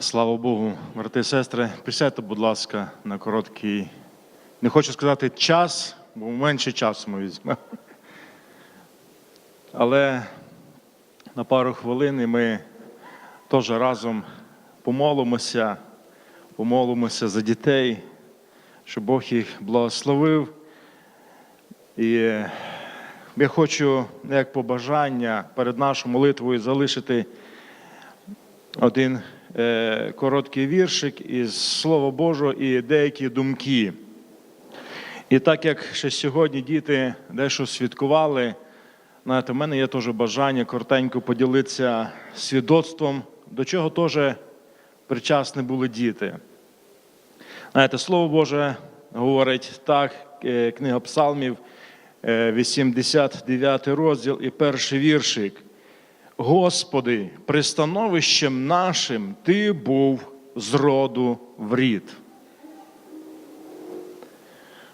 Слава Богу, брати і сестри, присядьте, будь ласка, на короткий, не хочу сказати час, бо менше часу ми візьмемо. Але на пару хвилин ми теж разом помолимося, помолимося за дітей, щоб Бог їх благословив. І я хочу, як побажання, перед нашою молитвою залишити один короткий віршик із Слова Божого і деякі думки. І так як ще сьогодні діти дещо святкували, знаєте, в мене є теж бажання коротенько поділитися свідоцтвом, до чого теж причасні були діти. Знаєте, Слово Боже говорить так, е, книга Псалмів, е, 89 розділ і перший віршик. Господи, пристановищем нашим Ти був з роду в рід.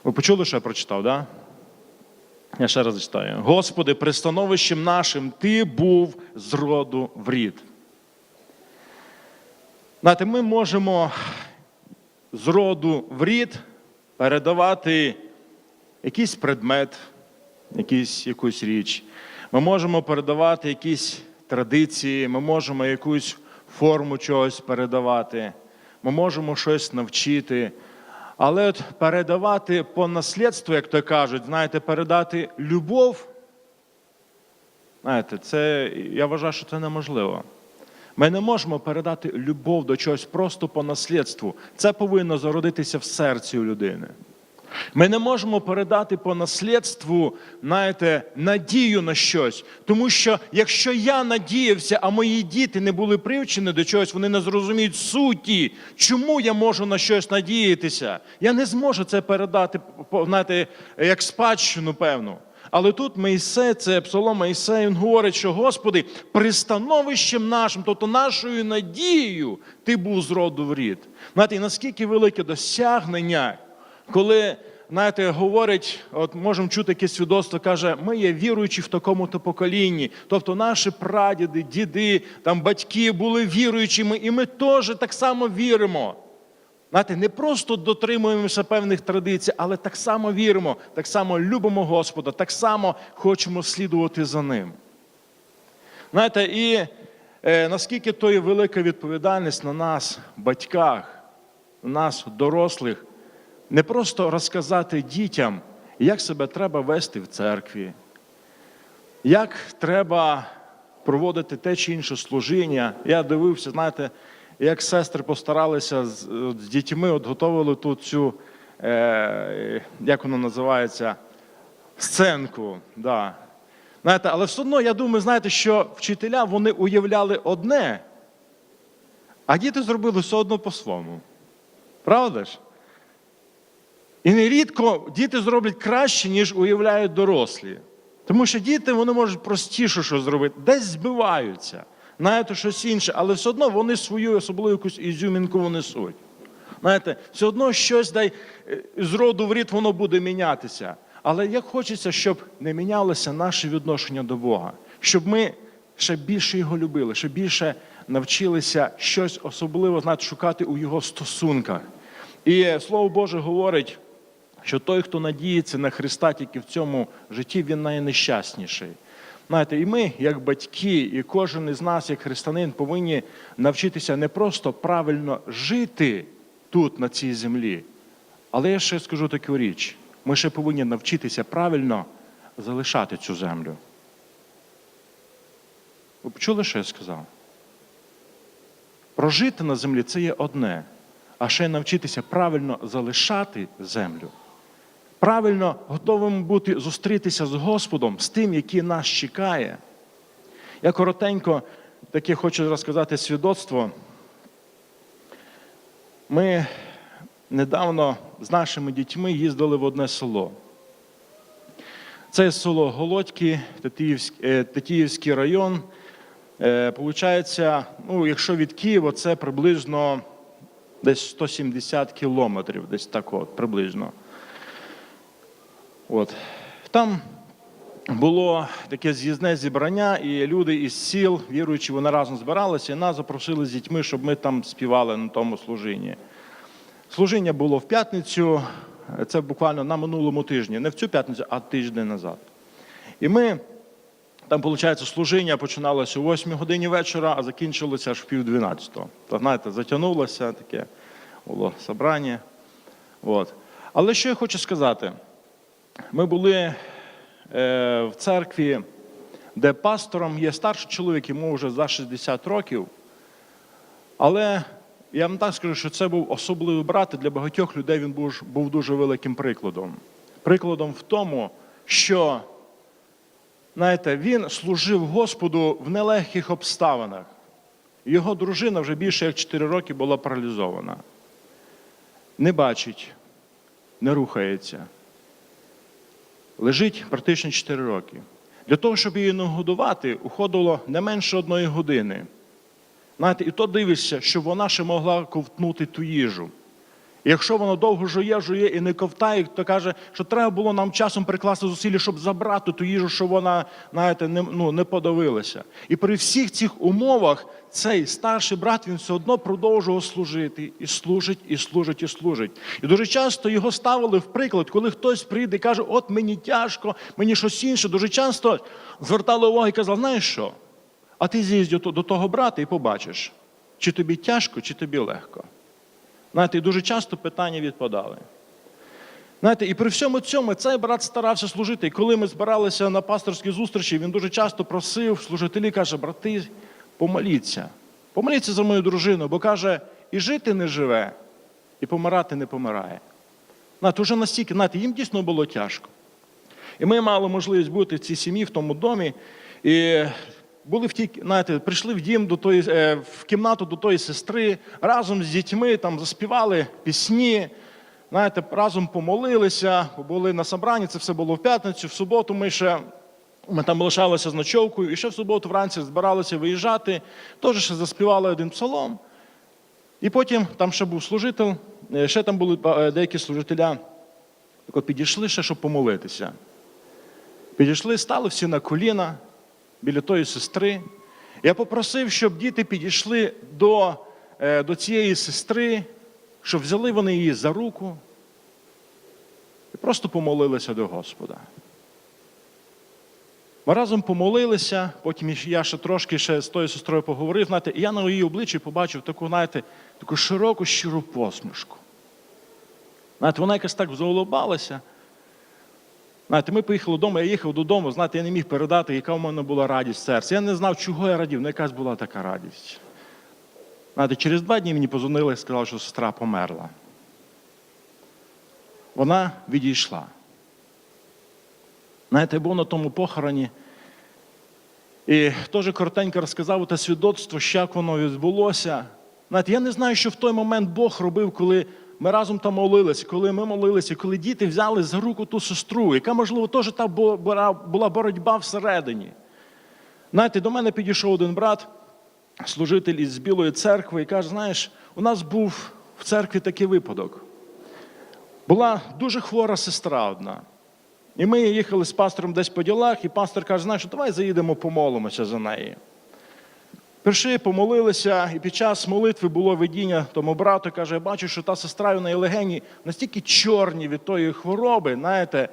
Ви почули, що я прочитав? Да? Я ще раз читаю. Господи, пристановищем нашим Ти був з роду в рід. Знаєте, ми можемо з роду в рід передавати якийсь предмет, якийсь, якусь річ. Ми можемо передавати якісь традиції, ми можемо якусь форму чогось передавати, ми можемо щось навчити. Але от передавати по наслідству, як то кажуть, знаєте, передати любов, знаєте, це, я вважаю, що це неможливо. Ми не можемо передати любов до чогось просто по наслідству. Це повинно зародитися в серці у людини. Ми не можемо передати по наслідству, знаєте, надію на щось. Тому що якщо я надіявся, а мої діти не були привчені до чогось, вони не зрозуміють суті, чому я можу на щось надіятися. Я не зможу це передати, знаєте, як спадщину, певну. Але тут Моїсей, це Псалом Моїсей, він говорить, що Господи, пристановищем нашим, тобто нашою надією, ти був з роду в рід. Знаєте, і наскільки велике досягнення, коли, знаєте, говорить, от можемо чути якесь свідоцтво, каже, ми є віруючі в такому-то поколінні. Тобто наші прадіди, діди, там батьки були віруючими, і ми теж так само віримо. Знаєте, не просто дотримуємося певних традицій, але так само віримо, так само любимо Господа, так само хочемо слідувати за Ним. Знаєте, і е, наскільки то є велика відповідальність на нас, батьках, на нас, дорослих, не просто розказати дітям, як себе треба вести в церкві, як треба проводити те чи інше служіння. Я дивився, знаєте, як сестри постаралися з, з дітьми, от готували тут цю, е, як воно називається, сценку. Да. Знаєте, але все одно, я думаю, знаєте, що вчителя вони уявляли одне, а діти зробили все одно по-своєму. Правда ж? І нерідко діти зроблять краще, ніж уявляють дорослі. Тому що діти вони можуть простіше що зробити, десь збиваються, знаєте, щось інше, але все одно вони свою особливу якусь ізюмінку несуть. Знаєте, все одно щось дай е, з роду в рід воно буде мінятися. Але як хочеться, щоб не мінялося наше відношення до Бога, щоб ми ще більше його любили, щоб більше навчилися щось особливе знаєте, шукати у його стосунках. І Слово Боже говорить, що той, хто надіється на Христа тільки в цьому житті, він найнещасніший. Знаєте, і ми, як батьки, і кожен із нас, як християнин, повинні навчитися не просто правильно жити тут, на цій землі, але я ще скажу таку річ: ми ще повинні навчитися правильно залишати цю землю. Ви почули, що я сказав? Прожити на землі це є одне, а ще навчитися правильно залишати землю. Правильно готовим бути зустрітися з Господом, з тим, який нас чекає. Я коротенько таке хочу розказати свідоцтво. Ми недавно з нашими дітьми їздили в одне село. Це село Голодьки, Тетіївський, е, район. Е, Получається, ну, якщо від Києва, це приблизно десь 170 кілометрів, десь так от, приблизно. От. Там було таке з'їзне зібрання, і люди із сіл, віруючи, вони разом збиралися, і нас запросили з дітьми, щоб ми там співали на тому служінні. Служіння було в п'ятницю, це буквально на минулому тижні, не в цю п'ятницю, а тиждень назад. І ми, там, виходить, служіння починалося о 8 годині вечора, а закінчилося аж в пів 12. То, знаєте, затягнулося таке було собрання. От. Але що я хочу сказати? Ми були е, в церкві, де пастором є старший чоловік, йому вже за 60 років. Але я вам так скажу, що це був особливий брат, і для багатьох людей він був, був дуже великим прикладом. Прикладом в тому, що знаєте, він служив Господу в нелегких обставинах. Його дружина вже більше як 4 роки була паралізована. Не бачить, не рухається. Лежить практично 4 роки. Для того, щоб її нагодувати, уходило не менше одної години. Знаєте, і то дивишся, що вона ще могла ковтнути ту їжу. Якщо вона довго жує, жує і не ковтає, то каже, що треба було нам часом прикласти зусилля, щоб забрати ту їжу, щоб вона, знаєте, не, ну, не подавилася. І при всіх цих умовах цей старший брат він все одно продовжував служити і служить, і служить, і служить. І дуже часто його ставили в приклад, коли хтось прийде і каже, от мені тяжко, мені щось інше. Дуже часто звертали увагу і казали, знаєш що? А ти з'їздь до того брата і побачиш, чи тобі тяжко, чи тобі легко. Знаєте, і дуже часто питання відпадали. Знаєте, і при всьому цьому цей брат старався служити. І коли ми збиралися на пасторські зустрічі, він дуже часто просив служителі, каже, брати, помоліться. Помоліться за мою дружину, бо каже, і жити не живе, і помирати не помирає. Знаєте, вже настільки, знаєте, їм дійсно було тяжко. І ми мали можливість бути в цій сім'ї, в тому домі. І були в тій, знаєте, прийшли в дім до тої, е, в кімнату до тої сестри, разом з дітьми там заспівали пісні, знаєте, разом помолилися, були на собранні, це все було в п'ятницю, в суботу ми ще. Ми там лишалися з ночовкою, і ще в суботу вранці збиралися виїжджати, теж ще заспівали один псалом. І потім там ще був служитель, е, ще там були е, деякі служителя, підійшли ще, щоб помолитися. Підійшли, стали всі на коліна біля тої сестри. Я попросив, щоб діти підійшли до, е, до цієї сестри, щоб взяли вони її за руку і просто помолилися до Господа. Ми разом помолилися, потім я ще трошки ще з тою сестрою поговорив, знаєте, і я на її обличчі побачив таку, знаєте, таку широку щиру посмішку. Знаєте, вона якось так заулибалася. Знаєте, ми поїхали додому, я їхав додому, знаєте, я не міг передати, яка в мене була радість в серці. Я не знав, чого я радів, але якась була така радість. Знаєте, через два дні мені позвонили і сказали, що сестра померла. Вона відійшла. Знаєте, я був на тому похороні. І теж коротенько розказав те свідоцтво, що як воно відбулося. Знаєте, я не знаю, що в той момент Бог робив, коли ми разом там молилися, коли ми молилися, коли діти взяли за руку ту сестру, яка, можливо, теж та була боротьба всередині. Знаєте, до мене підійшов один брат, служитель із Білої церкви, і каже: знаєш, у нас був в церкві такий випадок. Була дуже хвора сестра одна. І ми їхали з пастором десь по ділах, і пастор каже, знаєш, давай заїдемо, помолимося за неї. Прийшли, помолилися, і під час молитви було видіння тому брату, каже, я бачу, що та сестра в неї легені настільки чорні від тої хвороби, знаєте.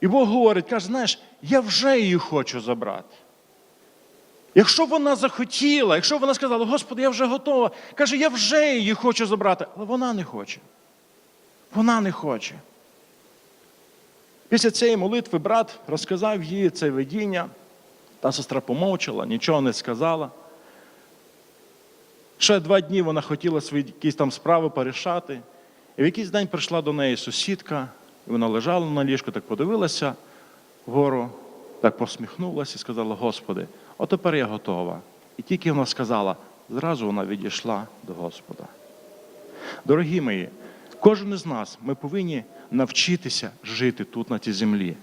І Бог говорить, каже, знаєш, я вже її хочу забрати. Якщо вона захотіла, якщо вона сказала, Господи, я вже готова, каже, я вже її хочу забрати, але вона не хоче. Вона не хоче. Після цієї молитви брат розказав їй це видіння, та сестра помовчала, нічого не сказала. Ще два дні вона хотіла свої якісь там справи порішати. І в якийсь день прийшла до неї сусідка, і вона лежала на ліжку, так подивилася вгору, так посміхнулася і сказала: Господи, от тепер я готова. І тільки вона сказала, зразу вона відійшла до Господа. Дорогі мої, кожен із нас ми повинні навчитися жити тут, на цій землі.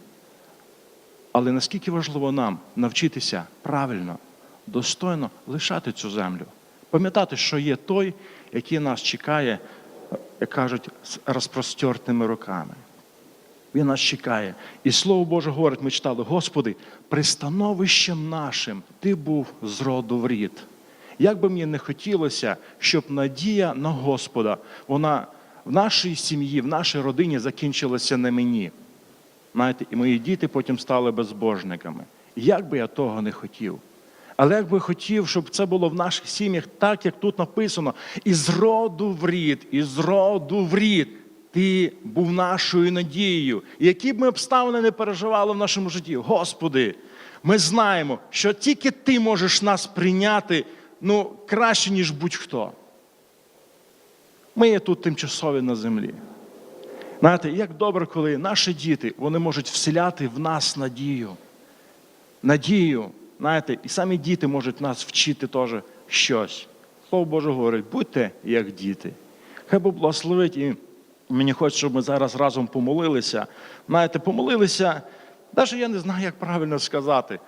Але наскільки важливо нам навчитися правильно, достойно лишати цю землю. Пам'ятати, що є той, який нас чекає, як кажуть, з розпростертими руками. Він нас чекає. І Слово Боже говорить, ми читали, Господи, пристановищем нашим Ти був з роду в рід. Як би мені не хотілося, щоб надія на Господа, вона в нашій сім'ї, в нашій родині закінчилася на мені. Знаєте, і мої діти потім стали безбожниками. Як би я того не хотів. Але як би хотів, щоб це було в наших сім'ях, так як тут написано, із роду в рід, із роду в рід. Ти був нашою надією. Які б ми обставини не переживали в нашому житті, Господи, ми знаємо, що тільки Ти можеш нас прийняти ну, краще, ніж будь-хто. Ми є тут тимчасові на землі. Знаєте, як добре, коли наші діти вони можуть вселяти в нас надію. Надію, знаєте, і самі діти можуть нас вчити теж щось. Слово Боже говорить, будьте як діти. Хай Бог благословить і мені хочеться, щоб ми зараз разом помолилися. Знаєте, помолилися, навіть я не знаю, як правильно сказати.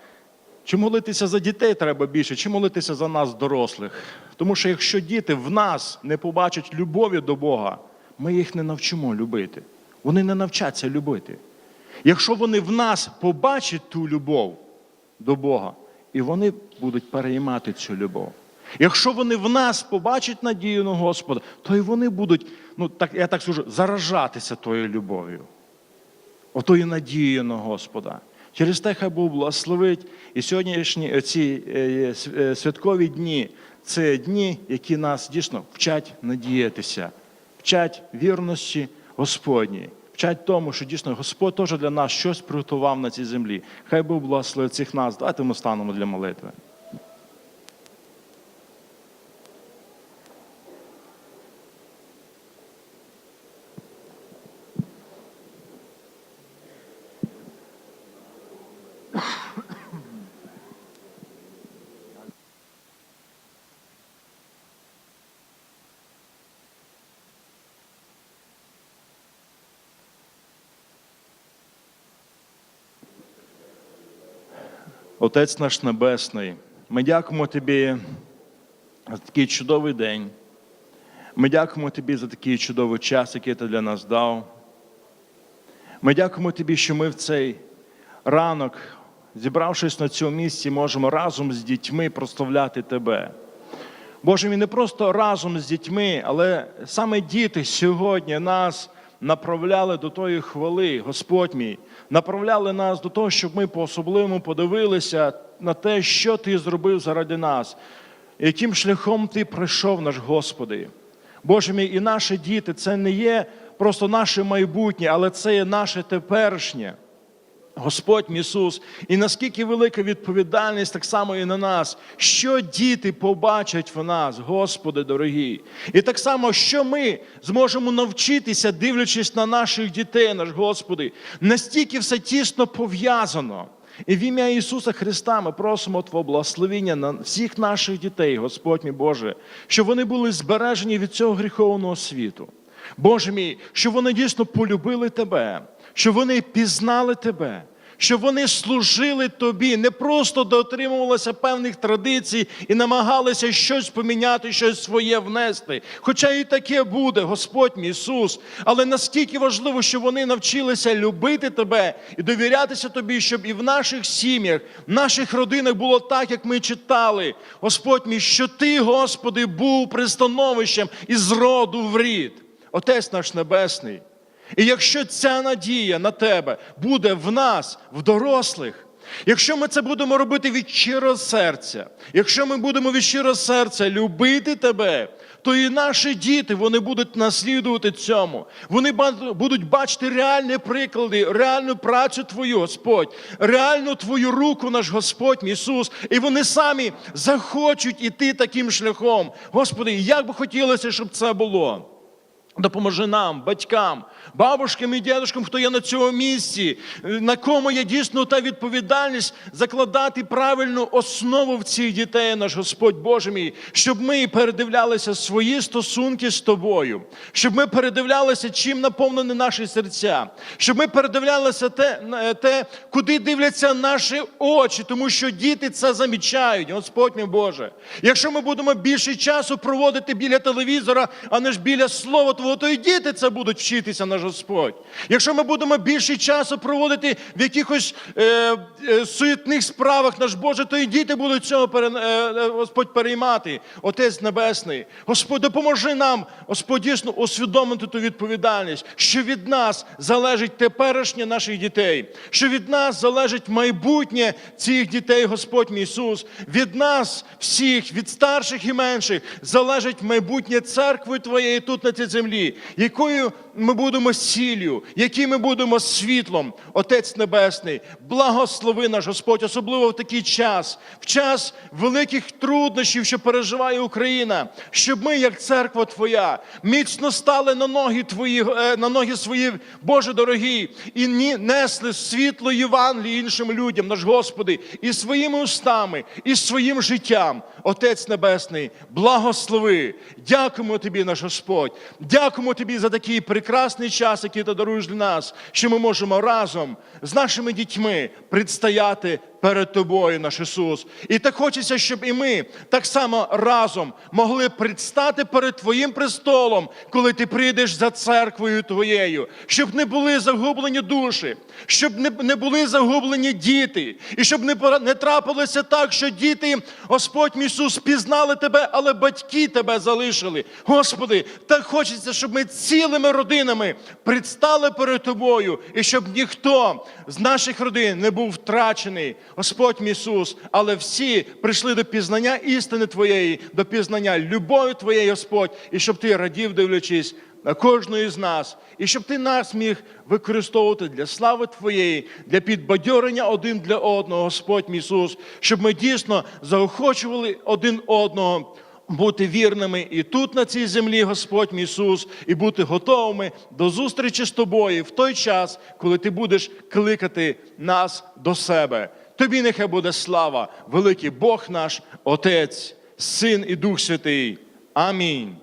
Чи молитися за дітей треба більше, чи молитися за нас, дорослих. Тому що якщо діти в нас не побачать любові до Бога, ми їх не навчимо любити. Вони не навчаться любити. Якщо вони в нас побачать ту любов до Бога, і вони будуть переймати цю любов. Якщо вони в нас побачать надію на Господа, то і вони будуть, ну так я так скажу, заражатися тою любов'ю, отою надією на Господа. Через те, хай Бог благословить. І сьогоднішні ці е, е, святкові дні це дні, які нас дійсно вчать надіятися, вчать вірності Господній, вчать тому, що дійсно Господь теж для нас щось приготував на цій землі. Хай Бог благословить всіх нас. Давайте ми станемо для молитви. Отець наш Небесний, ми дякуємо Тобі за такий чудовий день. Ми дякуємо Тобі за такий чудовий час, який ти для нас дав. Ми дякуємо Тобі, що ми в цей ранок, зібравшись на цьому місці, можемо разом з дітьми прославляти Тебе. Боже, ми не просто разом з дітьми, але саме діти сьогодні нас направляли до тої хвали, Господь мій, направляли нас до того, щоб ми по-особливому подивилися на те, що Ти зробив заради нас, яким шляхом Ти пройшов наш Господи. Боже мій, і наші діти це не є просто наше майбутнє, але це є наше теперішнє. Господь Ісус, і наскільки велика відповідальність так само і на нас, що діти побачать в нас, Господи дорогі. І так само, що ми зможемо навчитися, дивлячись на наших дітей, наш Господи, настільки все тісно пов'язано. І в ім'я Ісуса Христа ми просимо Твого благословення на всіх наших дітей, Господь мій Боже, щоб вони були збережені від цього гріховного світу. Боже мій, щоб вони дійсно полюбили Тебе, щоб вони пізнали Тебе, щоб вони служили Тобі, не просто дотримувалися певних традицій і намагалися щось поміняти, щось своє внести. Хоча і таке буде, Господь Ісус. Але наскільки важливо, щоб вони навчилися любити Тебе і довірятися Тобі, щоб і в наших сім'ях, в наших родинах було так, як ми читали, Господь мій, що Ти, Господи, був пристановищем із роду в рід. Отець наш Небесний. І якщо ця надія на тебе буде в нас, в дорослих, якщо ми це будемо робити від щирого серця, якщо ми будемо від щирого серця любити тебе, то і наші діти вони будуть наслідувати цьому. Вони будуть бачити реальні приклади, реальну працю Твою, Господь, реальну Твою руку, наш Господь Ісус. І вони самі захочуть іти таким шляхом. Господи, як би хотілося, щоб це було. Допоможи нам, батькам, бабушкам і дідушкам, хто є на цьому місці, на кому є дійсно та відповідальність закладати правильну основу в цих дітей, наш Господь Боже мій, щоб ми передивлялися свої стосунки з тобою, щоб ми передивлялися, чим наповнені наші серця, щоб ми передивлялися те, те, куди дивляться наші очі, тому що діти це замічають, Господь мій Боже. Якщо ми будемо більше часу проводити біля телевізора, а не ж біля слова Твого, то і діти це будуть вчитися, наш Господь. Якщо ми будемо більше часу проводити в якихось е, е, суетних справах, наш Боже, то і діти будуть цього пере, е, е, Господь переймати. Отець Небесний, Господь, допоможи нам, Господь, дійсно усвідомити ту відповідальність, що від нас залежить теперішнє наших дітей, що від нас залежить майбутнє цих дітей, Господь Ісус. Від нас всіх, від старших і менших, залежить майбутнє церкви Твоєї тут на цій землі, якою ми будемо сіллю, яким ми будемо світлом, Отець Небесний, благослови наш Господь, особливо в такий час, в час великих труднощів, що переживає Україна, щоб ми, як церква Твоя, міцно стали на ноги Твої, е, на ноги свої, Боже дорогі, і несли світло Євангелії іншим людям, наш Господи, і своїми устами, і своїм життям. Отець Небесний, благослови. Дякуємо Тобі, наш Господь. Дякуємо Тобі за такий прекрасний час, який ти даруєш для нас, що ми можемо разом з нашими дітьми предстояти перед Тобою, наш Ісус. І так хочеться, щоб і ми так само разом могли предстати перед Твоїм престолом, коли ти прийдеш за церквою Твоєю, щоб не були загублені душі, щоб не, були загублені діти, і щоб не, не трапилося так, що діти, Господь Ісус, пізнали Тебе, але батьки Тебе залишили. Господи, так хочеться, щоб ми цілими родинами предстали перед Тобою, і щоб ніхто з наших родин не був втрачений, Господь мій Ісус, але всі прийшли до пізнання істини Твоєї, до пізнання любові Твоєї, Господь, і щоб Ти радів, дивлячись на кожного з нас, і щоб ти нас міг використовувати для слави Твоєї, для підбадьорення один для одного, Господь мій Ісус, щоб ми дійсно заохочували один одного. Бути вірними і тут, на цій землі, Господь мій Ісус, і бути готовими до зустрічі з тобою в той час, коли ти будеш кликати нас до себе. Тобі нехай буде слава, великий Бог наш, Отець, Син і Дух Святий. Амінь.